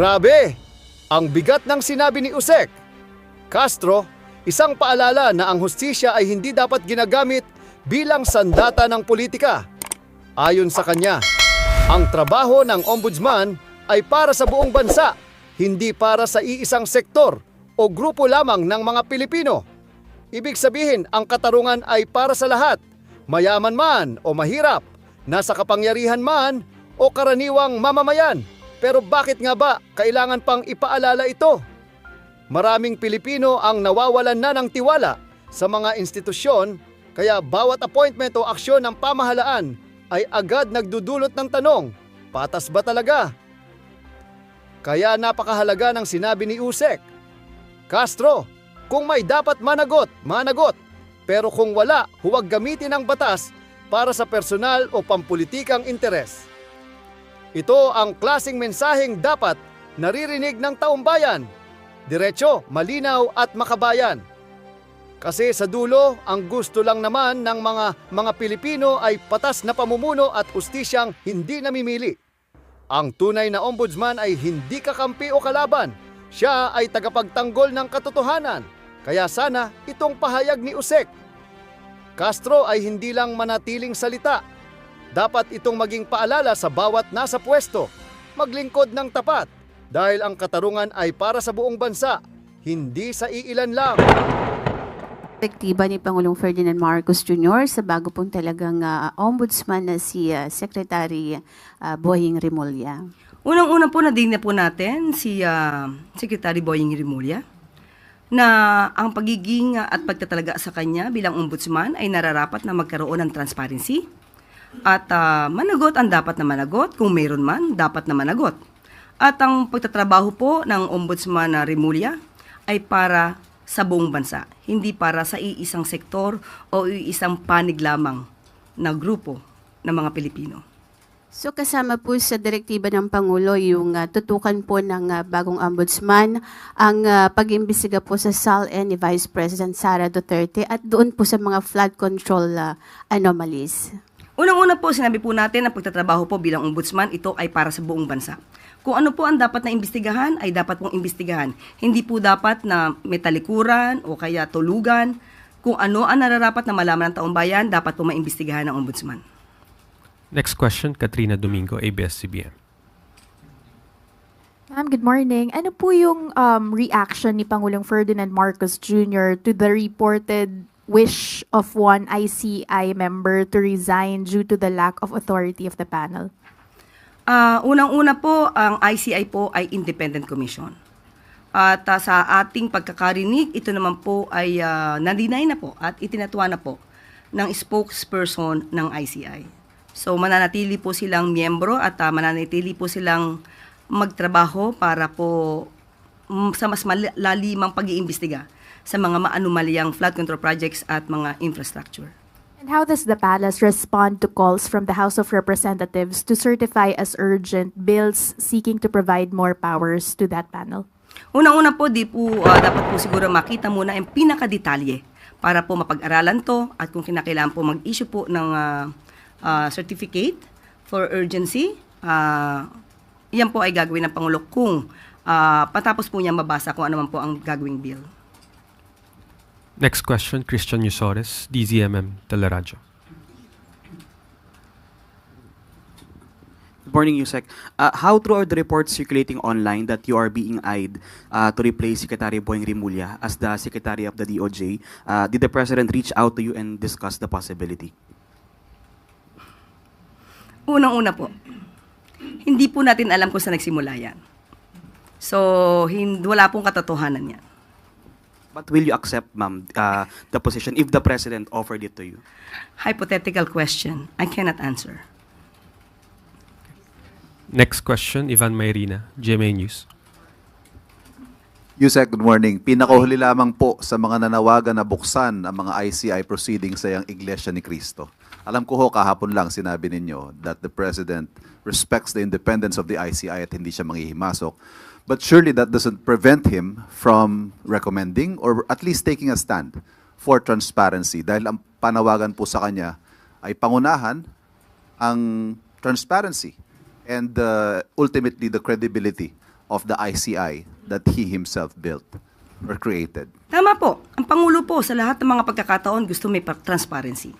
Grabe! Ang bigat ng sinabi ni Usek. Castro, isang paalala na ang hustisya ay hindi dapat ginagamit bilang sandata ng politika. Ayon sa kanya, ang trabaho ng ombudsman ay para sa buong bansa, hindi para sa iisang sektor o grupo lamang ng mga Pilipino. Ibig sabihin, ang katarungan ay para sa lahat, mayaman man o mahirap, nasa kapangyarihan man o karaniwang mamamayan. Pero bakit nga ba kailangan pang ipaalala ito? Maraming Pilipino ang nawawalan na ng tiwala sa mga institusyon kaya bawat appointment o aksyon ng pamahalaan ay agad nagdudulot ng tanong, patas ba talaga? Kaya napakahalaga ng sinabi ni Usek. Castro, kung may dapat managot, managot. Pero kung wala, huwag gamitin ang batas para sa personal o pampulitikang interes. Ito ang klasing mensaheng dapat naririnig ng taong bayan. Diretso, malinaw at makabayan. Kasi sa dulo, ang gusto lang naman ng mga mga Pilipino ay patas na pamumuno at ustisyang hindi namimili. Ang tunay na ombudsman ay hindi kakampi o kalaban. Siya ay tagapagtanggol ng katotohanan. Kaya sana itong pahayag ni Usek. Castro ay hindi lang manatiling salita. Dapat itong maging paalala sa bawat nasa pwesto. Maglingkod ng tapat. Dahil ang katarungan ay para sa buong bansa, hindi sa iilan lang. perspektiba ni Pangulong Ferdinand Marcos Jr. sa bago pong talagang ah, ombudsman na si ah, Secretary ah, Boying Rimulya. Unang-una po nadinig na po natin si ah, Secretary Boying Rimulya na ang pagiging at pagtatalaga sa kanya bilang ombudsman ay nararapat na magkaroon ng transparency at ah, managot ang dapat na managot kung mayroon man dapat na managot. At ang pagtatrabaho po ng ombudsman na Rimulya ay para sa buong bansa, hindi para sa iisang sektor o iisang panig lamang na grupo ng mga Pilipino. So kasama po sa direktiba ng Pangulo yung ah, tutukan po ng ah, bagong ombudsman ang ah, pag-imbestiga po sa SALN ni Vice President Sara Duterte at doon po sa mga flood control ah, anomalies. Unang-una po, sinabi po natin na pagtatrabaho po bilang ombudsman, ito ay para sa buong bansa. Kung ano po ang dapat na imbestigahan, ay dapat pong imbestigahan. Hindi po dapat na metalikuran o kaya tulugan. Kung ano ang nararapat na malaman ng taong bayan, dapat po maimbestigahan ng ombudsman. Next question, Katrina Domingo, ABS-CBN. Ma'am, good morning. Ano po yung um, reaction ni Pangulong Ferdinand Marcos Jr. to the reported wish of one ICI member to resign due to the lack of authority of the panel? Ah, unang-una po, ang ICI po ay independent commission. At ah, sa ating pagkakarinig, ito naman po ay uh, na po at itinatuwa na po ng spokesperson ng ICI. So mananatili po silang miyembro at ah, mananatili po silang magtrabaho para po mm, sa mas malalimang pag-iimbestiga sa mga maanumalyang flood control projects at mga infrastructure. And how does the palace respond to calls from the House of Representatives to certify as urgent bills seeking to provide more powers to that panel? Unang-una po, di po ah, dapat po siguro makita muna ang pinakadetalye para po mapag-aralan to at kung kinakailangan po mag-issue po ng ah, ah, certificate for urgency, ah, yan po ay gagawin ng Pangulo kung ah, patapos po niya mabasa kung ano man po ang gagawing bill. Next question, Christian Yusores, DZMM Teleradyo. Good morning, Yusek. Uh, how true are the reports circulating online that you are being eyed uh, to replace Secretary Boying Rimulya as the Secretary of the DOJ? Uh, did the President reach out to you and discuss the possibility? Unang-una po, hindi po natin alam kung saan nagsimula yan. So, hin- wala pong katotohanan yan. But will you accept, ma'am, uh, the position if the President offered it to you? Hypothetical question. I cannot answer. Next question, Ivan Mayrina, GMA News. Yusek, good morning. Pinakahuli lamang po sa mga nanawagan na buksan ang mga ICI proceedings sa yung Iglesia ni Cristo. Alam ko ho, kahapon lang sinabi ninyo that the President respects the independence of the ICI at hindi siya manghihimasok. But surely that doesn't prevent him from recommending or at least taking a stand for transparency dahil ang panawagan po sa kanya ay pangunahan ang transparency and uh, ultimately the credibility of the ICI that he himself built or created. Tama po. Ang Pangulo po sa lahat ng mga pagkakataon gusto may pa- transparency.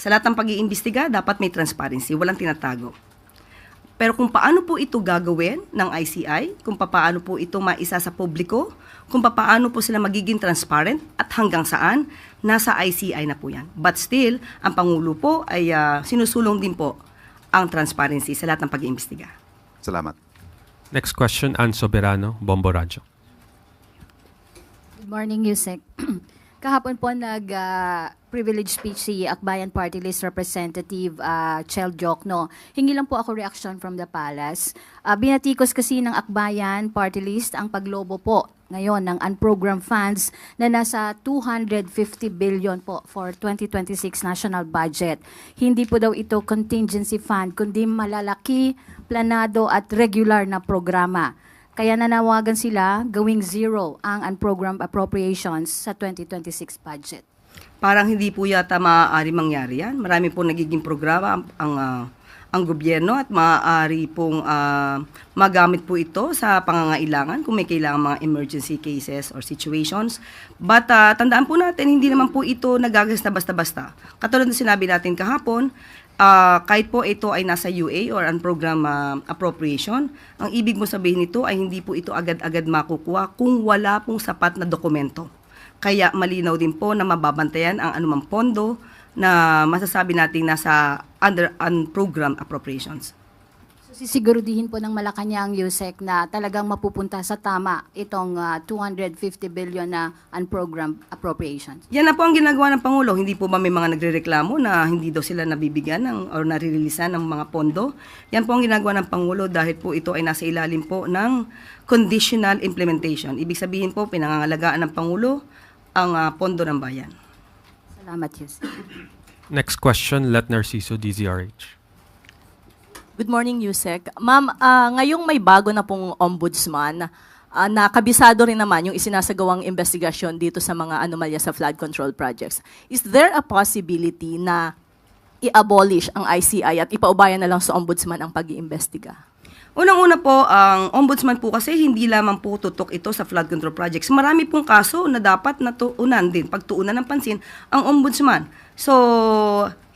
Sa lahat ng pag-iimbestiga, dapat may transparency, walang tinatago. Pero kung paano po ito gagawin ng ICI, kung paano po ito maisa sa publiko, kung paano po sila magiging transparent at hanggang saan, nasa ICI na po yan. But still, ang Pangulo po ay ah, sinusulong din po ang transparency sa lahat ng pag-iimbestiga. Salamat. Next question, Ann Soberano, Bombo Radyo. Good morning, Yusek. Kahapon po nag-privilege speech si Akbayan Party List Representative uh, Chel Jokno. Hingi lang po ako reaction from the palace. Ah, binatikos kasi ng Akbayan Party List ang paglobo po ngayon ng unprogrammed funds na nasa 250 billion po for 2026 national budget. Hindi po daw ito contingency fund, kundi malalaki, planado at regular na programa. Kaya nanawagan sila gawing zero ang unprogrammed appropriations sa 2026 budget. Parang hindi po yata maaari mangyari yan. Marami po nagiging programa ang, ang, ah, ang gobyerno at maaari pong ah, magamit po ito sa pangangailangan kung may kailangan mga emergency cases or situations. But ah, tandaan po natin, hindi naman po ito nagagas na basta-basta. Katulad ng sinabi natin kahapon, ah, kahit po ito ay nasa UA or unprogrammed ah, appropriation, ang ibig mo sabihin nito ay hindi po ito agad-agad makukuha kung wala pong sapat na dokumento. Kaya malinaw din po na mababantayan ang anumang pondo na masasabi nating nasa under unprogrammed appropriations. So sisigurudihin po ng Malacanang USEC na talagang mapupunta sa tama itong ah, 250 billion na unprogrammed appropriations. Yan na po ang ginagawa ng Pangulo. Hindi po ba may mga nagrereklamo na hindi daw sila nabibigyan ng, or naririlisan ng mga pondo? Yan po ang ginagawa ng Pangulo dahil po ito ay nasa ilalim po ng conditional implementation. Ibig sabihin po, pinangangalagaan ng Pangulo ang ah, pondo ng bayan. Salamat, Yusek. Next question, Let Narciso, DZRH. Good morning, Yusek. Ma'am, ah, ngayong may bago na pong ombudsman, ah, na kabisado rin naman yung isinasagawang investigasyon dito sa mga anomalya sa flood control projects. Is there a possibility na i-abolish ang ICI at ipaubayan na lang sa ombudsman ang pag-iimbestiga? Unang-una po, ang ombudsman po kasi hindi lamang po tutok ito sa flood control projects. Marami pong kaso na dapat natuunan din, pagtuunan ng pansin ang ombudsman. So,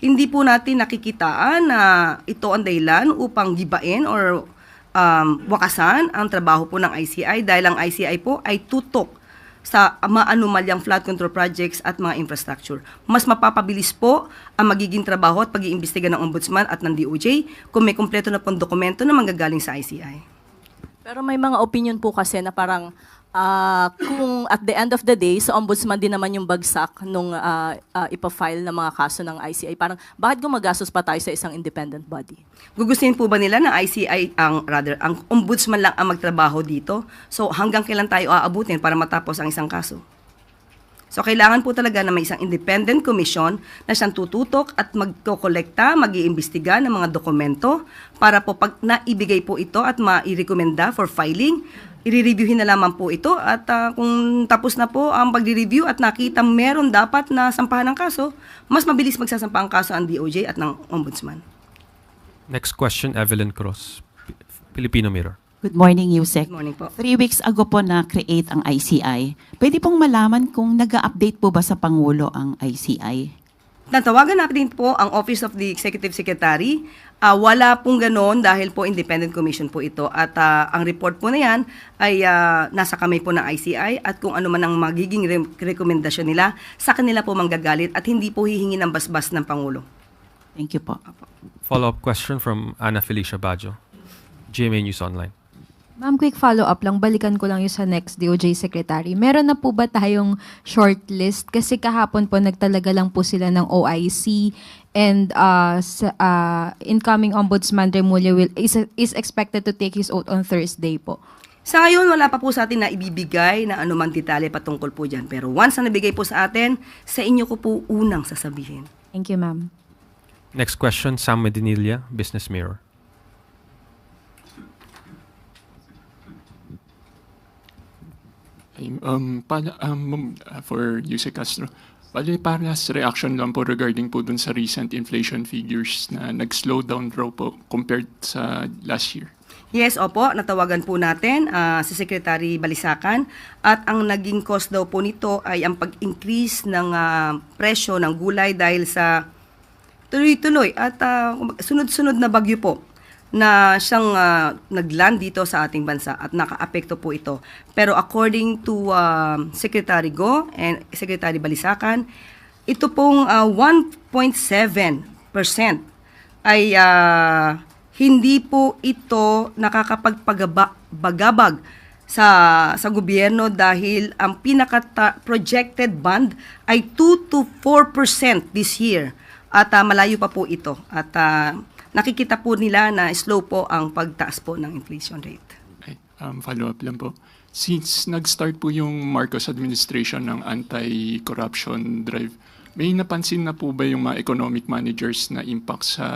hindi po natin nakikitaan na ito ang dahilan upang gibain or um, wakasan ang trabaho po ng ICI dahil ang ICI po ay tutok sa maanumalyang flood control projects at mga infrastructure. Mas mapapabilis po ang magiging trabaho at pag-iimbestiga ng Ombudsman at ng DOJ kung may kumpleto na pong dokumento na manggagaling sa ICI. Pero may mga opinion po kasi na parang ah, kung at the end of the day, sa ombudsman din naman yung bagsak nung ah, ah, ipafile ng mga kaso ng ICI. Parang bakit gumagastos pa tayo sa isang independent body? Gugustuhin po ba nila na ICI ang rather ang ombudsman lang ang magtrabaho dito? So hanggang kailan tayo aabutin para matapos ang isang kaso? So kailangan po talaga na may isang independent commission na siyang tututok at magkokolekta, mag-iimbestiga ng mga dokumento para po pag naibigay po ito at mairekomenda for filing, i-reviewin na lamang po ito at ah, kung tapos na po ang pag-review at nakita meron dapat na sampahan ng kaso, mas mabilis magsasampa ang kaso ang DOJ at ng Ombudsman. Next question, Evelyn P- Filipino Mirror. Good morning, Yusek. Good morning po. Three weeks ago po na-create ang ICI. Pwede pong malaman kung nag update po ba sa Pangulo ang ICI? Natawagan natin po ang Office of the Executive Secretary. Ah, wala pong ganon dahil po independent commission po ito. At ah, ang report po na yan ay ah, nasa kamay po ng ICI at kung ano man ang magiging re- rekomendasyon nila, sa kanila po manggagalit at hindi po hihingi ng basbas ng Pangulo. Thank you po. Follow-up question from Ana Felicia Bajo, GMA News Online. Ma'am, quick follow-up lang. Balikan ko lang yung sa next DOJ Secretary. Meron na po ba tayong shortlist? Kasi kahapon po nagtalaga lang po sila ng OIC and uh, sa, uh, incoming Ombudsman Remulla will, is, is expected to take his oath on Thursday po. Sa ngayon, wala pa po sa atin na ibibigay na anumang detalye patungkol po dyan. Pero once na nabigay po sa atin, sa inyo ko po unang sasabihin. Thank you, ma'am. Next question, Sam Medinilla, Business Mirror. Um, para, um, uh, for Yuse Castro, bali paras reaction lang po regarding po dun sa recent inflation figures na nag-slow down raw po compared sa last year. Yes, opo, natawagan po natin ah, si Secretary Balisakan. At ang naging cause daw po nito ay ang pag-increase ng ah, presyo ng gulay dahil sa tuloy-tuloy at ah, sunod-sunod na bagyo po na siyang ah, nagland dito sa ating bansa at nakaapekto po ito. Pero according to ah, Secretary Go and Secretary Balisakan, ito pong ah, 1.7% ay ah, hindi po ito nakakapagpagabag sa sa gobyerno dahil ang pinaka projected bond ay 2 to 4% this year at ah, malayo pa po ito at ah, nakikita po nila na slow po ang pagtaas po ng inflation rate. Ay, um, follow-up lang po. Since nag-start po yung Marcos administration ng anti-corruption drive, may napansin na po ba yung mga economic managers na impact sa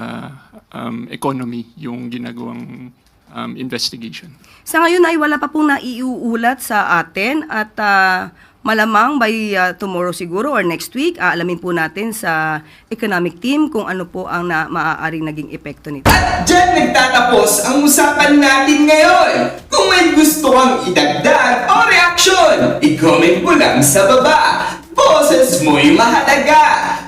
um, economy yung ginagawang um, investigation? Sa ngayon ay wala pa pong naiuulat sa atin at ah, malamang by ah, tomorrow siguro or next week, aalamin po natin sa economic team kung ano po ang na, maaaring naging epekto nito. Diyan nagtatapos ang usapan natin ngayon. Kung may gusto kang idagdag o reaksyon, i-comment mo lang sa baba. Boses mo'y mahalaga.